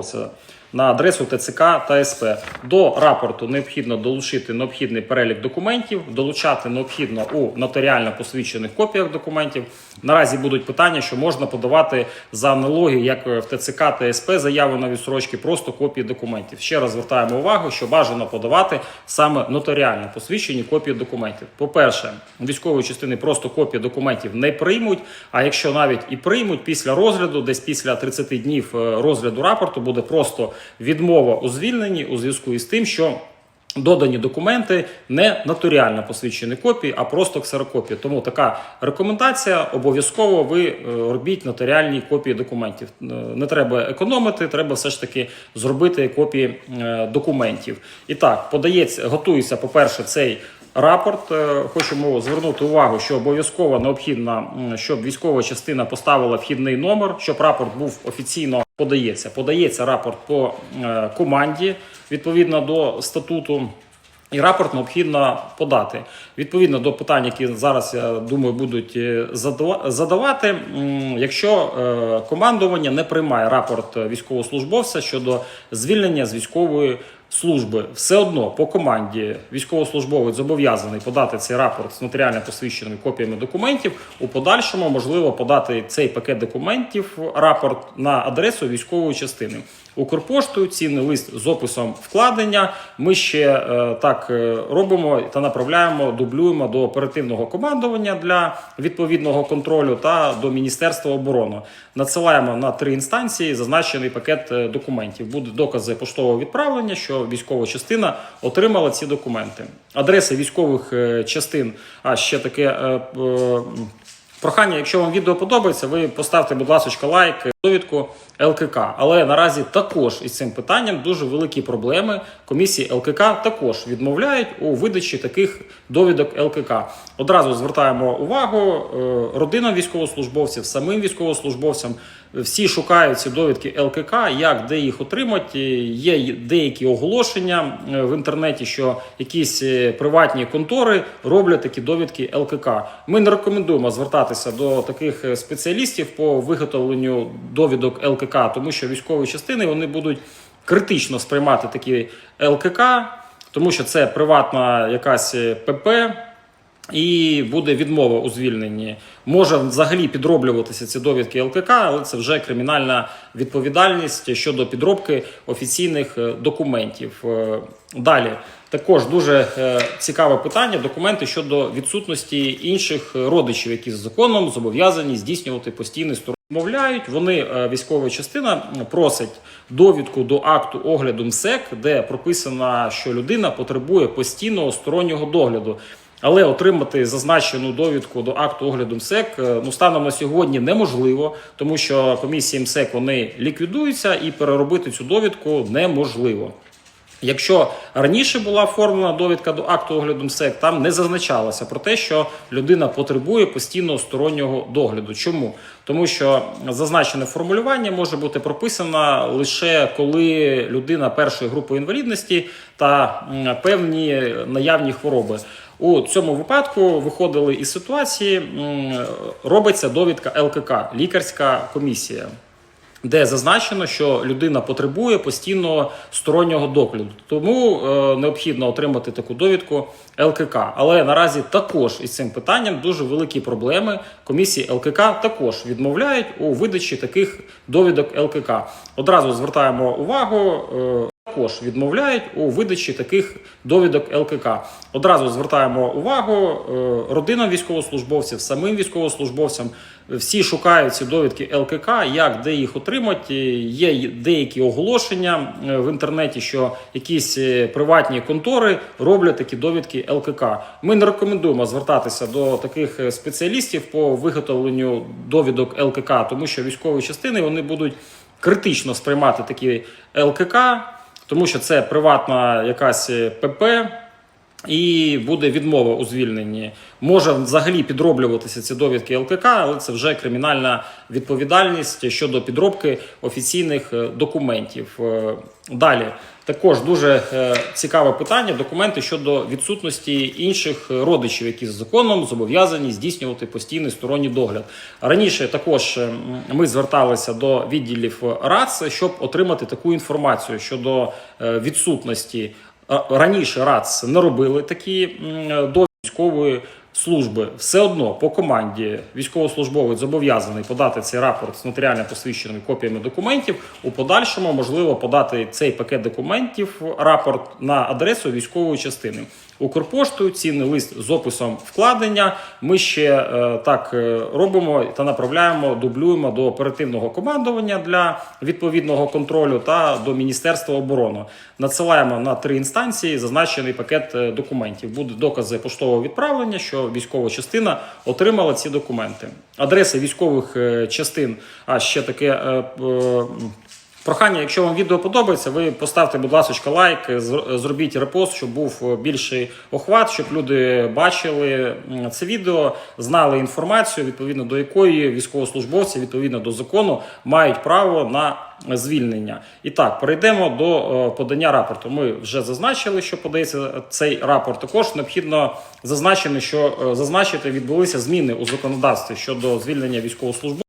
Це на адресу ТЦК та СП. До рапорту необхідно долучити необхідний перелік документів, долучати необхідно у нотаріально посвідчених копіях документів. Наразі будуть питання, що можна подавати за аналогією, як в ТЦК та СП заяву на відсрочки, просто копії документів. Ще раз звертаємо увагу, що бажано подавати саме нотаріально посвідчені копії документів. По-перше, військової частини просто копії документів не приймуть. А якщо навіть і приймуть після розгляду, десь після 30 днів е, розгляду рапорту буде просто відмова у звільненні у зв'язку із тим, що додані документи не нотаріально посвідчені копії, а просто ксерокопії. Тому така рекомендація обов'язково ви е, робіть нотаріальні копії документів. Е, Не треба економити, треба все ж таки зробити копії е, документів. І так, подається, готується, по-перше, цей. Рапорт хочемо звернути увагу, що обов'язково необхідно, щоб військова частина поставила вхідний номер, щоб рапорт був офіційно подається. Подається рапорт по е, команді відповідно до статуту. І рапорт необхідно подати відповідно до питань, які зараз я думаю будуть е, задавати. Якщо е, командування не приймає рапорт військовослужбовця щодо звільнення з військової служби, все одно по команді військовослужбовець зобов'язаний подати цей рапорт з нотаріально посвідченими копіями документів. У подальшому можливо подати цей пакет документів, рапорт на адресу військової частини. Укрпоштою цінний лист з описом вкладення. Ми ще е, так е, робимо та направляємо, дублюємо до оперативного командування для відповідного контролю та до Міністерства оборони. Надсилаємо на три інстанції зазначений пакет е, документів. Будуть докази поштового відправлення, що військова частина отримала ці документи. Адреси військових е, частин. А ще таке. е, е, Прохання, якщо вам відео подобається, ви поставте, будь ласка, лайк, довідку ЛКК. Але наразі також із цим питанням дуже великі проблеми. Комісії ЛКК також відмовляють у видачі таких довідок ЛКК. Одразу звертаємо увагу е, родинам військовослужбовців, самим військовослужбовцям. Всі шукають ці довідки ЛКК, як де їх отримати. Є деякі оголошення е, в інтернеті, що якісь е, приватні контори роблять такі довідки ЛКК. Ми не рекомендуємо звертатися до таких е, спеціалістів по виготовленню довідок ЛКК, тому що військові частини вони будуть критично сприймати такі ЛКК, тому що це приватна якась ПП. І буде відмова у звільненні. Може взагалі підроблюватися ці довідки ЛКК, але це вже кримінальна відповідальність щодо підробки офіційних е, документів. Е, Далі також дуже е, цікаве питання: документи щодо відсутності інших родичів, які з законом зобов'язані здійснювати постійний сторон. Мовляють, вони військова частина просить довідку до акту огляду МСЕК, де прописано, що людина потребує постійного стороннього догляду. Але отримати зазначену довідку до акту огляду МСЕК е, ну станом на сьогодні неможливо, тому що комісії МСЕК вони ліквідуються і переробити цю довідку неможливо. Якщо раніше була оформлена довідка до акту огляду МСЕК, там не зазначалося про те, що людина потребує постійного стороннього догляду. Чому? Тому що зазначене формулювання може бути прописано лише коли людина першої групи інвалідності та певні наявні хвороби. У цьому випадку виходили із ситуації, робиться довідка ЛКК, лікарська комісія де зазначено, що людина потребує постійного стороннього догляду. Тому е, необхідно отримати таку довідку ЛКК. Але наразі також із цим питанням дуже великі проблеми. Комісії ЛКК також відмовляють у видачі таких довідок ЛКК. Одразу звертаємо увагу. е, також відмовляють у видачі таких довідок ЛКК. Одразу звертаємо увагу е, родинам військовослужбовців, самим військовослужбовцям. Всі шукають ці довідки ЛКК, як де їх отримати. Є деякі оголошення е, в інтернеті, що якісь е, приватні контори роблять такі довідки ЛКК. Ми не рекомендуємо звертатися до таких спеціалістів по виготовленню довідок ЛКК, тому що військові частини вони будуть критично сприймати такі ЛКК, тому що це приватна якась ПП. І буде відмова у звільненні. Може взагалі підроблюватися ці довідки ЛКК, але це вже кримінальна відповідальність щодо підробки офіційних е, документів. Е, Далі також дуже е, цікаве питання: документи щодо відсутності інших родичів, які з законом зобов'язані здійснювати постійний сторонній догляд. Раніше також ми зверталися до відділів РАЦ, щоб отримати таку інформацію щодо відсутності раніше РАЦ не робили такі до військової служби. Все одно по команді військовослужбовець зобов'язаний подати цей рапорт з нотаріально посвідченими копіями документів. У подальшому можливо подати цей пакет документів рапорт на адресу військової частини. Укрпоштою цінний лист з описом вкладення. Ми ще е, так е, робимо та направляємо, дублюємо до оперативного командування для відповідного контролю та до Міністерства оборони. Надсилаємо на три інстанції зазначений пакет е, документів. Будуть докази поштового відправлення, що військова частина отримала ці документи. Адреси військових е, частин. А ще таке. е, е, Прохання, якщо вам відео подобається, ви поставте, будь ласка, лайк, зр- зробіть репост, щоб був е, більший охват, щоб люди бачили це відео, знали інформацію, відповідно до якої військовослужбовці, відповідно до закону, мають право на звільнення. І так, перейдемо до е, подання рапорту. Ми вже зазначили, що подається цей рапорт. Також необхідно зазначити, що е, зазначити відбулися зміни у законодавстві щодо звільнення військовослужбовців.